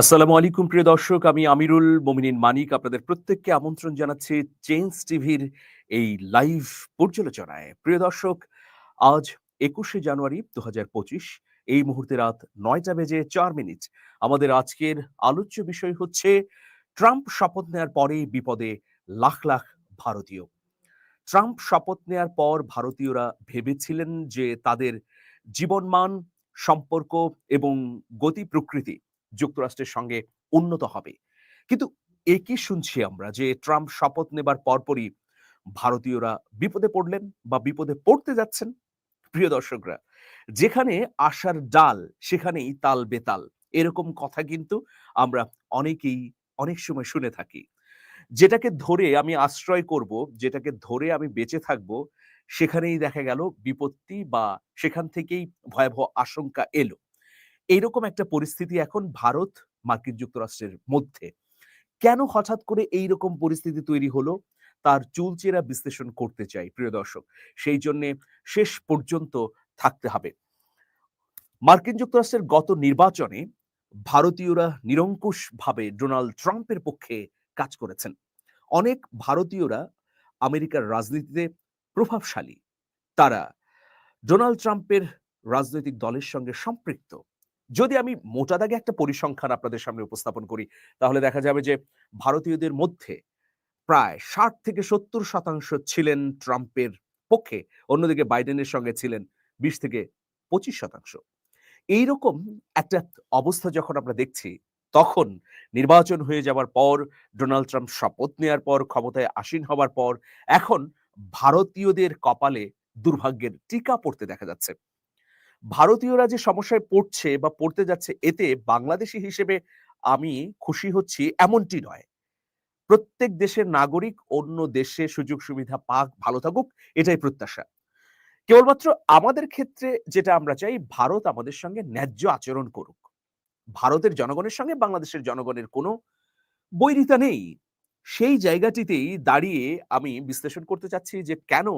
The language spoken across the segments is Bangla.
আসসালামু আলাইকুম, প্রিয় দর্শক। আমি আমিরুল মোমিনিন মানিক। আপনাদের প্রত্যেককে আমন্ত্রণ জানাচ্ছি চেঞ্জ টিভির এই লাইভ পর্যালোচনায়। প্রিয় দর্শক, আজ একুশে জানুয়ারি দু হাজার পঁচিশ, এই মুহূর্তে রাত নয়টা বেজে চার মিনিট। আমাদের আজকের আলোচ্য বিষয় হচ্ছে, ট্রাম্প শপথ নেওয়ার পরে বিপদে লাখ লাখ ভারতীয়। ট্রাম্প শপথ নেওয়ার পর ভারতীয়রা ভেবেছিলেন যে তাদের জীবনমান, সম্পর্ক এবং গতি প্রকৃতি যুক্তরাষ্ট্রের সঙ্গে উন্নত হবে। কিন্তু একই শুনছি আমরা যে ট্রাম্প শপথ নেবার পরপরই ভারতীয়রা বিপদে পড়লেন বা বিপদে পড়তে যাচ্ছেন। প্রিয় দর্শকরা, যেখানে আশার ডাল, সেখানেই তাল বেতাল। এরকম কথা কিন্তু আমরা অনেকেই অনেক সময় শুনে থাকি। যেটাকে ধরে আমি আশ্রয় করব, যেটাকে ধরে আমি বেঁচে থাকব, সেখানেই দেখা গেল বিপত্তি বা সেখান থেকেই ভয়াবহ আশঙ্কা এলো। এইরকম একটা পরিস্থিতি এখন ভারত, মার্কিন যুক্তরাষ্ট্রের মধ্যে। কেন হঠাৎ করে এই রকম পরিস্থিতি তৈরি হলো? তার চুলচেরা বিশ্লেষণ করতে চাই, প্রিয় দর্শক। সেই জন্য শেষ পর্যন্ত থাকতে হবে। মার্কিন যুক্তরাষ্ট্রের গত নির্বাচনে ভারতীয়রা নিরঙ্কুশভাবে ডোনাল্ড ট্রাম্পের পক্ষে কাজ করেছেন। অনেক ভারতীয়রা আমেরিকার রাজনীতিতে প্রভাবশালী। তারা ডোনাল্ড ট্রাম্পের রাজনৈতিক দলের সঙ্গে সম্পৃক্ত। যদি আমি মোটা দাগে একটা পরিসংখ্যান আপনাদের সামনে উপস্থাপন করি, তাহলে দেখা যাবে যে ভারতীয়দের মধ্যে প্রায় ষাট থেকে সত্তর শতাংশ ছিলেন ট্রাম্পের পক্ষে, অন্যদিকে বাইডেনের সঙ্গে ছিলেন বিশ থেকে পঁচিশ শতাংশ। এইরকম একটা অবস্থা যখন আমরা দেখছি, তখন নির্বাচন হয়ে যাওয়ার পর, ডোনাল্ড ট্রাম্প শপথ নেওয়ার পর, ক্ষমতায় আসীন হবার পর, এখন ভারতীয়দের কপালে দুর্ভাগ্যের টিকা পড়তে দেখা যাচ্ছে। ভারতীয়রা যে সমস্যায় পড়ছে বা পড়তে যাচ্ছে, এতে বাংলাদেশি হিসেবে আমি খুশি হচ্ছি এমনটি নয়। প্রত্যেক দেশের নাগরিক অন্য দেশে সুযোগ সুবিধা পাক, ভালো থাকুক, এটাই প্রত্যাশা। কেবলমাত্র আমাদের ক্ষেত্রে যেটা আমরা চাই, ভারত আমাদের সঙ্গে ন্যায্য আচরণ করুক। ভারতের জনগণের সঙ্গে বাংলাদেশের জনগণের কোনো বৈরিতা নেই। সেই জায়গাটিতেই দাঁড়িয়ে আমি বিশ্লেষণ করতে চাচ্ছি যে কেন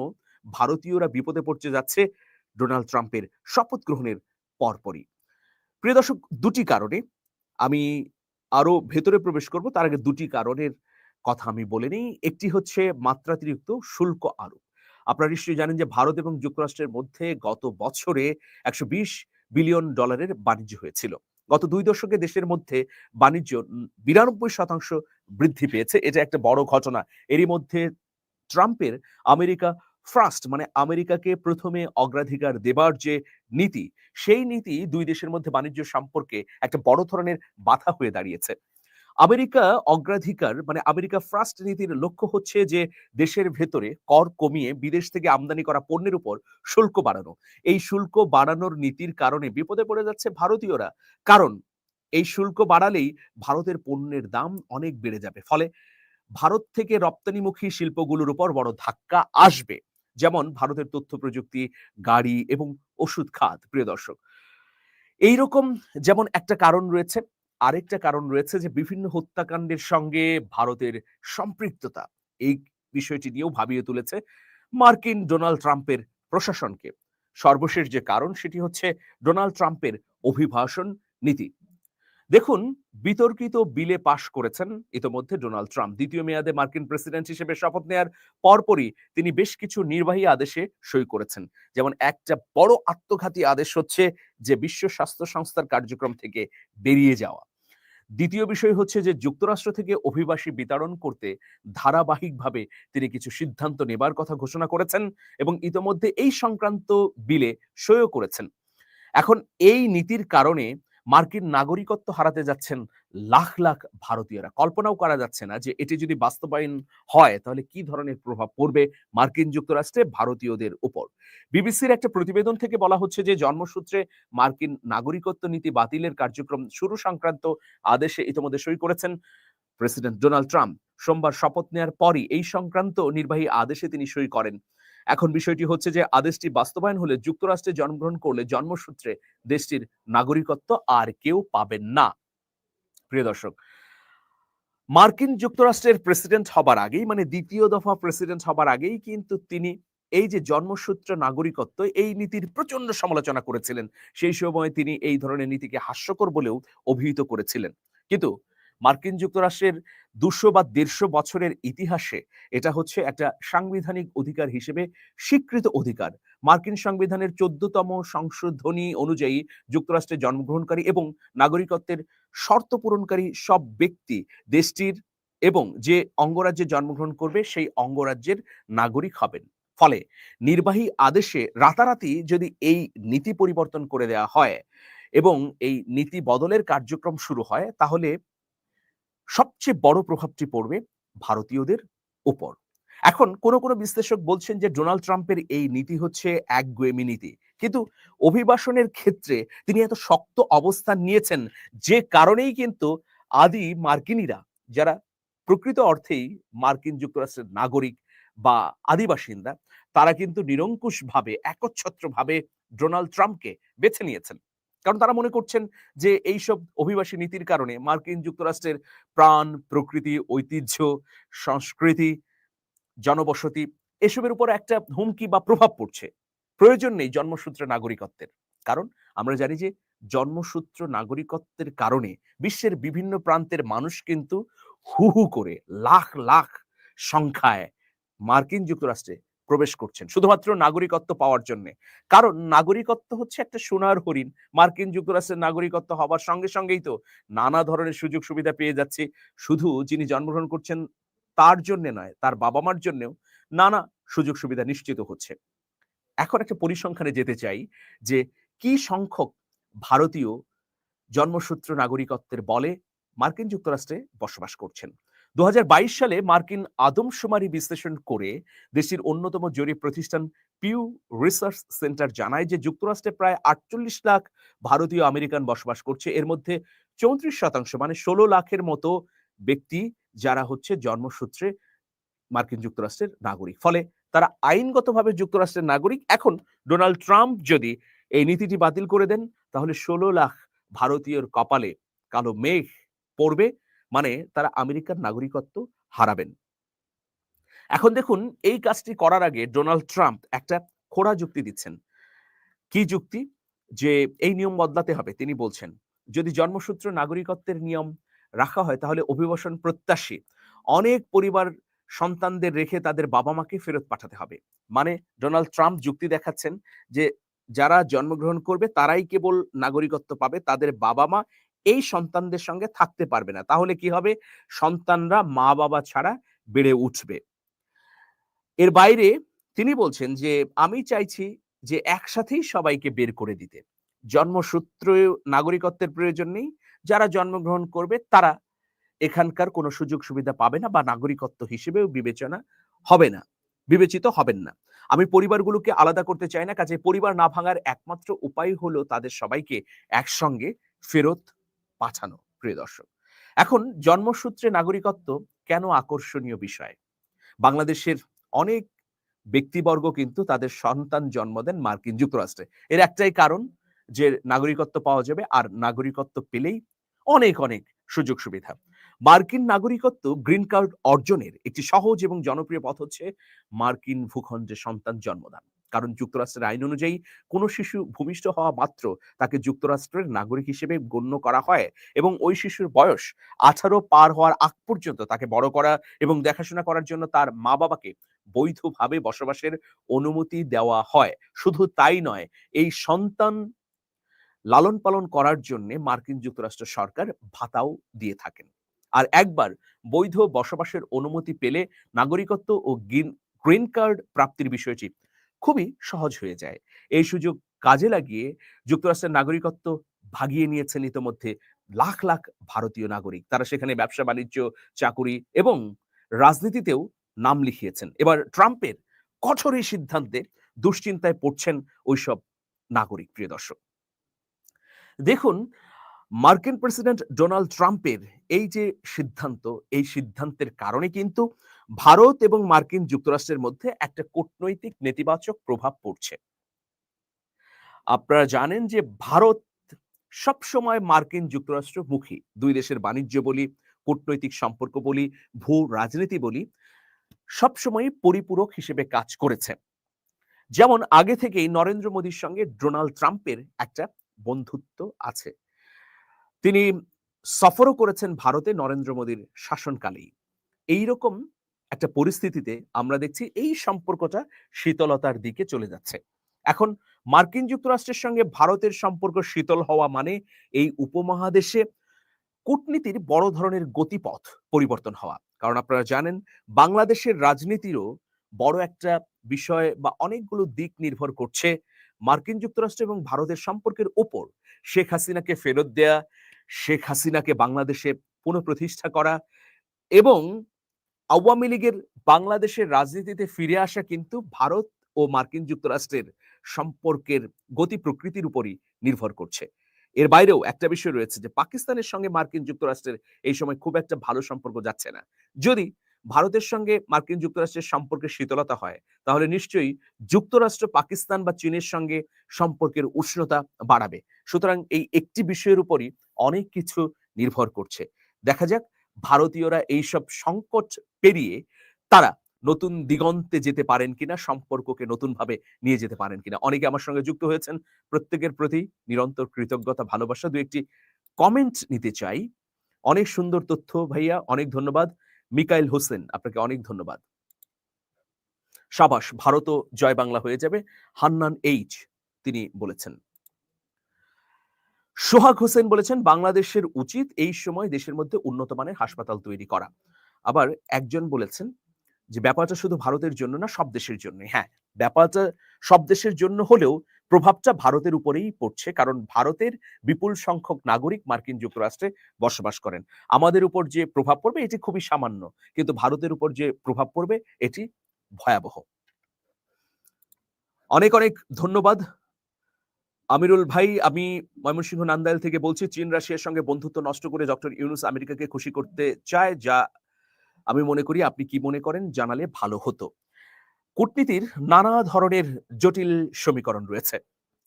ভারতীয়রা বিপদে পড়তে যাচ্ছে ডোনাল্ড ট্রাম্পের শপথ গ্রহণের পরপরই। প্রিয় দর্শক, দুটি কারণে আমি আরও ভেতরে প্রবেশ করব। তার আগে দুটি কারণের কথা আমি বলে নিই। একটি হচ্ছে মাত্রাতিরিক্ত শুল্ক আরোপ। আপনারা নিশ্চয়ই জানেন যে ভারত এবং যুক্তরাষ্ট্রের মধ্যে গত বছরে একশো বিশ বিলিয়ন ডলারের বাণিজ্য হয়েছিল। গত দুই দশকে দেশের মধ্যে বাণিজ্য বিরানব্বই শতাংশ বৃদ্ধি পেয়েছে। এটা একটা বড় ঘটনা। এরই মধ্যে ট্রাম্পের আমেরিকা ফার্স্ট মানে আমেরিকাকে প্রথমে অগ্রাধিকার দেবার যে নীতি, সেই নীতি দুই দেশের মধ্যে বাণিজ্য সম্পর্কে একটা বড় ধরনের বাধা হয়ে দাঁড়িয়েছে। আমেরিকা অগ্রাধিকার মানে আমেরিকা ফার্স্ট নীতির লক্ষ্য হচ্ছে যে দেশের ভেতরে কর কমিয়ে বিদেশ থেকে আমদানি করা পণ্যের উপর শুল্ক বাড়ানো। এই শুল্ক বাড়ানোর নীতির কারণে বিপদে পড়ে যাচ্ছে ভারতীয়রা। কারণ, এই শুল্ক বাড়ালেই ভারতের পণ্যের দাম অনেক বেড়ে যাবে। ফলে ভারত থেকে রপ্তানিমুখী শিল্পগুলোর উপর বড় ধাক্কা আসবে। যেমন ভারতের তথ্য প্রযুক্তি, গাড়ি এবং ওষুধ খাত, প্রিয় দর্শক। এইরকম যেমন একটা কারণ রয়েছে, আরেকটা কারণ রয়েছে যে বিভিন্ন হত্যাকাণ্ডের সঙ্গে ভারতের সম্পৃক্ততা, এই বিষয়টি নিয়েও ভাবিয়ে তুলেছে মার্কিন ডোনাল্ড ট্রাম্পের প্রশাসনকে। সর্বশেষ যে কারণ, সেটি হচ্ছে ডোনাল্ড ট্রাম্পের অভিভাষণ নীতি। দেখুন, বিতর্কিত বিলে পাশ করেছেন ইতোমধ্যে ডোনাল্ড ট্রাম্প। দ্বিতীয় মেয়াদে মার্কিন প্রেসিডেন্ট হিসেবে শপথ নেয়ার পরপরই তিনি বেশ কিছু নির্বাহী আদেশে সই করেছেন। যেমন একটা বড় আত্মঘাতী আদেশ হচ্ছে যে বিশ্ব স্বাস্থ্য সংস্থার কার্যক্রম থেকে বেরিয়ে যাওয়া। দ্বিতীয় বিষয় হচ্ছে যে যুক্তরাষ্ট্র থেকে অভিবাসী বিতরণ করতে ধারাবাহিকভাবে তিনি কিছু সিদ্ধান্ত নেবার কথা ঘোষণা করেছেন এবং ইতোমধ্যে এই সংক্রান্ত বিলে সইও করেছেন। এখন এই নীতির কারণে মার্কিন নাগরিকত্ব হারাতে যাচ্ছেন লাখ লাখ ভারতীয়রা। কল্পনাও করা যাচ্ছে না যে এটি যদি বাস্তবায়ন হয়, তাহলে কি ধরনের প্রভাব পড়বে মার্কিন যুক্তরাষ্ট্রে ভারতীয়দের উপর? বিবিসির একটা প্রতিবেদন থেকে বলা হচ্ছে যে, জন্মসূত্রে মার্কিন নাগরিকত্ব নীতি বাতিলের কার্যক্রম শুরু সংক্রান্ত আদেশে ইতিমধ্যে সই করেছেন প্রেসিডেন্ট ডোনাল্ড ট্রাম্প। সোমবার শপথ নেওয়ার পরই এই সংক্রান্ত নির্বাহী আদেশে তিনি সই করেন। এখন বিষয়টি হচ্ছে যে, আদেশটি বাস্তবায়ন হলে যুক্তরাষ্ট্রে জন্মগ্রহণ করলে জন্মসূত্রে দেশটির নাগরিকত্ব আর কেউ পাবেন না। প্রিয় দর্শক, মার্কিন যুক্তরাষ্ট্রের প্রেসিডেন্ট হবার আগেই মানে দ্বিতীয় দফা প্রেসিডেন্ট হবার আগেই কিন্তু তিনি এই যে জন্মসূত্র নাগরিকত্ব, এই নীতির প্রচণ্ড সমালোচনা করেছিলেন। সেই সময় তিনি এই ধরনের নীতিকে হাস্যকর বলেও অভিহিত করেছিলেন। কিন্তু মার্কিন যুক্তরাষ্ট্রের দুশো বা দেড়শো বছরের ইতিহাসে এটা হচ্ছে একটা সাংবিধানিক অধিকার হিসেবে স্বীকৃত অধিকার। মার্কিন সংবিধানের চোদ্দতম সংশোধনী অনুযায়ী যুক্তরাষ্ট্রে জন্মগ্রহণকারী এবং নাগরিকত্বের শর্ত পূরণকারী সব ব্যক্তি দেশটির এবং যে অঙ্গরাজ্যে জন্মগ্রহণ করবে সেই অঙ্গরাজ্যের নাগরিক হবেন। ফলে নির্বাহী আদেশে রাতারাতি যদি এই নীতি পরিবর্তন করে দেওয়া হয় এবং এই নীতি বদলের কার্যক্রম শুরু হয়, তাহলে সবচেয়ে বড় প্রভাবটি পড়বে ভারতীয়দের উপর। এখন কোন কোন বিশ্লেষক বলছেন যে ডোনাল্ড ট্রাম্পের এই নীতি হচ্ছে একগুয়েমি নীতি। কিন্তু অভিবাসনের ক্ষেত্রে তিনি এত শক্ত অবস্থান নিয়েছেন যে কারণেই কিন্তু আদি মার্কিনীরা, যারা প্রকৃত অর্থেই মার্কিন যুক্তরাষ্ট্রের নাগরিক বা আদিবাসিন্দা তারা কিন্তু নিরঙ্কুশভাবে, একচ্ছত্রভাবে ডোনাল্ড ট্রাম্পকে বেছে নিয়েছেন। কারণ তারা মনে করছেন যে এইসব অভিবাসী নীতির কারণে মার্কিন যুক্তরাষ্ট্রের প্রাণ, প্রকৃতি, ঐতিহ্য, সংস্কৃতি, জনবসতি এসবের উপর একটা হুমকি বা প্রভাব পড়ছে। প্রয়োজন নেই জন্মসূত্রে নাগরিকত্বের। কারণ আমরা জানি যে জন্মসূত্র নাগরিকত্বের কারণে বিশ্বের বিভিন্ন প্রান্তের মানুষ কিন্তু হু হু করে লাখ লাখ সংখ্যায় মার্কিন যুক্তরাষ্ট্রে প্রবেশ করছেন, শুধুমাত্র নাগরিকত্ব পাওয়ার জন্য। কারণ নাগরিকত্ব হচ্ছে একটা সোনার হরিণ। মার্কিন যুক্তরাষ্ট্রের নাগরিকত্ব হওয়ার সঙ্গে সঙ্গেই তো নানা ধরনের সুযোগ সুবিধা পেয়ে যাচ্ছে। শুধু যিনি জন্মগ্রহণ করছেন তার জন্য নয়, তার বাবা মার জন্যেও নানা সুযোগ সুবিধা নিশ্চিত হচ্ছে। এখন একটা পরিসংখ্যানে যেতে চাই যে কি সংখ্যক ভারতীয় জন্মসূত্র নাগরিকত্বের বলে মার্কিন যুক্তরাষ্ট্রে বসবাস করছেন। দু হাজার বাইশ সালে মার্কিন আদমশুমারি বিশ্লেষণ করে দেশটির অন্যতম জরিপ প্রতিষ্ঠান পিউ রিসার্চ সেন্টার জানায় যে যুক্তরাষ্ট্রে প্রায় আটচল্লিশ লাখ ভারতীয় আমেরিকান বসবাস করছে। এর মধ্যে চৌত্রিশ শতাংশ মানে ষোলো লাখের মতো ব্যক্তি যারা হচ্ছে জন্মসূত্রে মার্কিন যুক্তরাষ্ট্রের নাগরিক। ফলে তারা আইনগতভাবে যুক্তরাষ্ট্রের নাগরিক। এখন ডোনাল্ড ট্রাম্প যদি এই নীতিটি বাতিল করে দেন, তাহলে ষোলো লাখ ভারতীয়র কপালে কালো মেঘ পড়বে। মানে তারা আমেরিকার নাগরিকত্ব হারাবেন। এখন দেখুন, এই কাজটি করার আগে ডোনাল্ড ট্রাম্প একটা খোড়া যুক্তি দিচ্ছেন। কি যুক্তি? যে এই নিয়ম বদলাতে হবে, তিনি বলছেন, যদি জন্মসূত্র নাগরিকত্বের নিয়ম রাখা হয়, তাহলে অভিবাসন প্রত্যাশী। অনেক পরিবার সন্তানদের রেখে তাদের বাবা মাকে ফেরত পাঠাতে হবে। মানে ডোনাল্ড ট্রাম্প যুক্তি দেখাচ্ছেন যে, যারা জন্মগ্রহণ করবে, তারাই কেবল নাগরিকত্ব পাবে, তাদের বাবা মা এই সন্তানদের সঙ্গে থাকতে পারবে না। তাহলে কি হবে? সন্তানরা মা বাবা ছাড়া বেড়ে উঠবে। এর বাইরে তিনি বলছেন যে, আমি চাইছি যে একসাথেই সবাইকে বের করে দিতে। জন্মসূত্র, নাগরিকত্বের প্রয়োজন নেই। যারা জন্মগ্রহণ করবে, তারা এখানকার কোনো সুযোগ সুবিধা পাবে না বা নাগরিকত্ব হিসেবেও বিবেচনা হবে না, বিবেচিত হবেন না। আমি পরিবারগুলোকে আলাদা করতে চাই না। কাজে পরিবার না ভাঙার একমাত্র উপায় হলো তাদের সবাইকে একসঙ্গে ফেরত পাঠানো, প্রিয় দর্শক। এখন জন্মসূত্রে নাগরিকত্ব কেন আকর্ষণীয় বিষয়? বাংলাদেশের অনেক ব্যক্তিবর্গ কিন্তু তাদের সন্তান জন্ম দেন মার্কিন যুক্তরাষ্ট্রে। এর একটাই কারণ যে নাগরিকত্ব পাওয়া যাবে আর নাগরিকত্ব পেলেই অনেক অনেক সুযোগ সুবিধা। মার্কিন নাগরিকত্ব গ্রিন কার্ড অর্জনের একটি সহজ এবং জনপ্রিয় পথ হচ্ছে মার্কিন ভূখণ্ডে সন্তান জন্মদান। কারণ যুক্তরাষ্ট্রের আইন অনুযায়ী কোনো শিশু ভূমিষ্ঠ হওয়া মাত্র তাকে যুক্তরাষ্ট্রের নাগরিক হিসেবে গণ্য করা হয় এবং ওই শিশুর বয়স আঠারো পার হওয়ার আগ পর্যন্ত তাকে বড় করা এবং দেখাশোনা করার জন্য তার মা বাবাকে বৈধভাবে বসবাসের অনুমতি দেওয়া হয়। শুধু তাই নয়, এই সন্তান লালন পালন করার জন্য মার্কিন যুক্তরাষ্ট্র সরকার ভাতাও দিয়ে থাকেন। আর একবার বৈধ বসবাসের অনুমতি পেলে নাগরিকত্ব ও গ্রিন কার্ড প্রাপ্তির বিষয়টি খুবই সহজ হয়ে যায়। এই সুযোগ কাজে লাগিয়ে যুক্তরাষ্ট্রের নাগরিকত্ব ভাগিয়ে নিয়েছেন ইতোমধ্যে লাখ লাখ ভারতীয় নাগরিক। তারা সেখানে ব্যবসা, বাণিজ্য, চাকুরি এবং রাজনীতিতেও নাম লিখিয়েছেন। এবার ট্রাম্পের কঠোর এই সিদ্ধান্তে দুশ্চিন্তায় পড়ছেন ওইসব নাগরিক, প্রিয় দর্শক। দেখুন, মার্কিন প্রেসিডেন্ট ডোনাল্ড ট্রাম্পের এই যে সিদ্ধান্ত, এই সিদ্ধান্তের কারণে কিন্তু ভারত এবং মার্কিন যুক্তরাষ্ট্রের মধ্যে একটা কূটনৈতিক নেতিবাচক প্রভাব পড়ছে। আপনারা জানেন যে ভারত সবসময় মার্কিন যুক্তরাষ্ট্র মুখী দুই দেশের বাণিজ্য বলি, কূটনৈতিক সম্পর্ক বলি, ভূ রাজনীতি বলি সবসময় পরিপূরক হিসেবে কাজ করেছে। যেমন আগে থেকেই নরেন্দ্র মোদীর সঙ্গে ডোনাল্ড ট্রাম্পের একটা বন্ধুত্ব আছে। তিনি সফরও করেছেন ভারতে নরেন্দ্র মোদীর শাসনকালেই। এইরকম একটা পরিস্থিতিতে আমরা দেখছি এই সম্পর্কটা শীতলতার দিকে চলে যাচ্ছে। এখন মার্কিন যুক্তরাষ্ট্রের সঙ্গে ভারতের সম্পর্ক শীতল হওয়া মানে এই উপমহাদেশে কূটনীতির বড় ধরনের গতিপথ পরিবর্তন হওয়া। কারণ আপনারা জানেন, বাংলাদেশের রাজনীতিরও বড় একটা বিষয় বা অনেকগুলো দিক নির্ভর করছে মার্কিন যুক্তরাষ্ট্র এবং ভারতের সম্পর্কের ওপর। শেখ হাসিনাকে ফেরত দেয়া, শেখ হাসিনাকে বাংলাদেশে পুনঃপ্রতিষ্ঠা করা এবং আওয়ামী লীগের বাংলাদেশের রাজনীতিতে ফিরে আসা কিন্তু ভারত ও মার্কিন যুক্তরাষ্ট্রের সম্পর্কের গতি প্রকৃতির উপরই নির্ভর করছে। এর বাইরেও একটা বিষয় রয়েছে যে, পাকিস্তানের সঙ্গে মার্কিন যুক্তরাষ্ট্রের এই সময় খুব একটা ভালো সম্পর্ক যাচ্ছে না। যদি ভারতের সঙ্গে মার্কিন যুক্তরাষ্ট্রের সম্পর্কে শীতলতা হয়, তাহলে নিশ্চয়ই যুক্তরাষ্ট্র, পাকিস্তান বা চীনের সঙ্গে সম্পর্কের উষ্ণতা বাড়াবে। সুতরাং এই একটি বিষয়ের উপরই অনেক কিছু নির্ভর করছে। দেখা যাক ভারতীয়রা এইসব সংকট পেরিয়ে তারা নতুন দিগন্তে যেতে পারেন কিনা, সম্পর্ককে নতুনভাবে নিয়ে যেতে পারেন কিনা। অনেকে আমার সঙ্গে যুক্ত হয়েছেন। প্রত্যেকের প্রতি নিরন্তর কৃতজ্ঞতা, ভালোবাসা। দু একটি কমেন্ট নিতে চাই। অনেক সুন্দর তথ্য ভাইয়া, অনেক ধন্যবাদ। মিকাইল হোসেন, আপনাকে অনেক ধন্যবাদ। সাবাস, ভারতও জয় বাংলা হয়ে যাবে। হান্নান এইচ, তিনি বলেছেন। সোহাগ হোসেন বলেছেন, বাংলাদেশের উচিত এই সময় দেশের মধ্যে উন্নত মানের হাসপাতাল তৈরি করা। আবার একজন বলেছেন যে, ব্যাপারটা শুধু ভারতের জন্য না, সব দেশের জন্য হ্যাঁ ব্যাপারটা সব দেশের জন্য হলেও প্রভাবটা ভারতের উপরেই পড়ছে, কারণ ভারতের বিপুল সংখ্যক নাগরিক মার্কিন যুক্তরাষ্ট্রে বসবাস করেন। আমাদের উপর যে প্রভাব পড়বে, এটি খুবই সামান্য, কিন্তু ভারতের উপর যে প্রভাব পড়বে, এটি ভয়াবহ। অনেক অনেক ধন্যবাদ। আমিরুল ভাই, আমি ময়মনসিংহ নান্দাইল থেকে বলছি, চীন, রাশিয়ার সঙ্গে বন্ধুত্ব নষ্ট করে ডক্টর ইউনুস আমেরিকাকে খুশি করতে চায়, যা আমি মনে করি আপনি কি মনে করেন জানালে ভালো হতো। কূটনীতির নানা ধরনের জটিল সমীকরণ রয়েছে।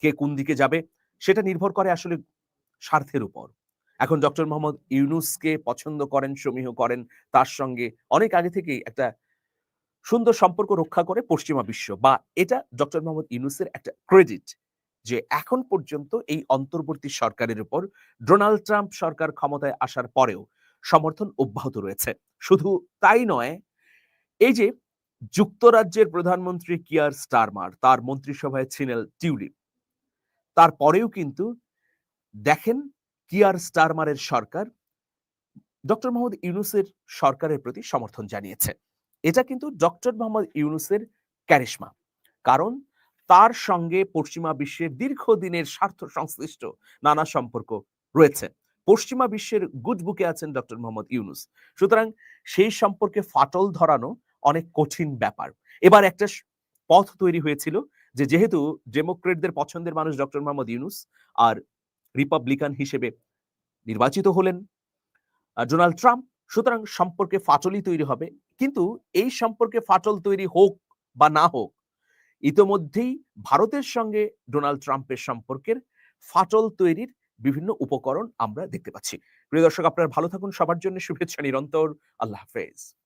কে কোন দিকে যাবে, সেটা নির্ভর করে আসলে স্বার্থের উপর। এখন ডক্টর মোহাম্মদ ইউনুসকে পছন্দ করেন, সমীহ করেন, তার সঙ্গে অনেক আগে থেকেই একটা সুন্দর সম্পর্ক রক্ষা করে পশ্চিমা বিশ্ব, বা এটা ডক্টর মোহাম্মদ ইউনুসের একটা ক্রেডিট। যে এখন পর্যন্ত এই অন্তর্বর্তী সরকারের উপর ডোনাল্ড ট্রাম্প সরকার ক্ষমতায় আসার পরেও সমর্থন অব্যাহত রয়েছে। শুধু তাই নয়, এই যে যুক্তরাজ্যের প্রধানমন্ত্রী কিয়ার স্টারমার, তার মন্ত্রিসভায় ছিলেন টিউলিপ। তারপরেও কিন্তু দেখেন কিয়ার স্টারমারের সরকার ডক্টর মোহাম্মদ ইউনুসের সরকারের প্রতি সমর্থন জানিয়েছে। এটা কিন্তু ডক্টর মোহাম্মদ ইউনুসের ক্যারিশমা। কারণ তার সঙ্গে পশ্চিমা বিশ্বের দীর্ঘদিনের স্বার্থ সংশ্লিষ্ট নানা সম্পর্ক রয়েছে। পশ্চিমা বিশ্বের গুড বুকে আছেন ডক্টর মোহাম্মদ ইউনুস। সুতরাং সেই সম্পর্কে ফাটল ধরানো অনেক কঠিন ব্যাপার। এবার একটা পথ তৈরি হয়েছিল যে যেহেতু ডেমোক্রেটদের পছন্দের মানুষ ডক্টর মোহাম্মদ ইউনুস আর রিপাবলিকান হিসেবে নির্বাচিত হলেন ডোনাল্ড ট্রাম্প, সুতরাং সম্পর্কে ফাটলই তৈরি হবে। কিন্তু এই সম্পর্কে ফাটল তৈরি হোক বা না হোক ইতোমধ্যেই ভারতের সঙ্গে ডোনাল্ড ট্রাম্পের সম্পর্কের ফাটল তৈরির বিভিন্ন উপকরণ আমরা দেখতে পাচ্ছি। প্রিয় দর্শক, আপনারা ভালো থাকুন। সবার জন্য শুভেচ্ছা নিরন্তর। আল্লাহ হাফেজ।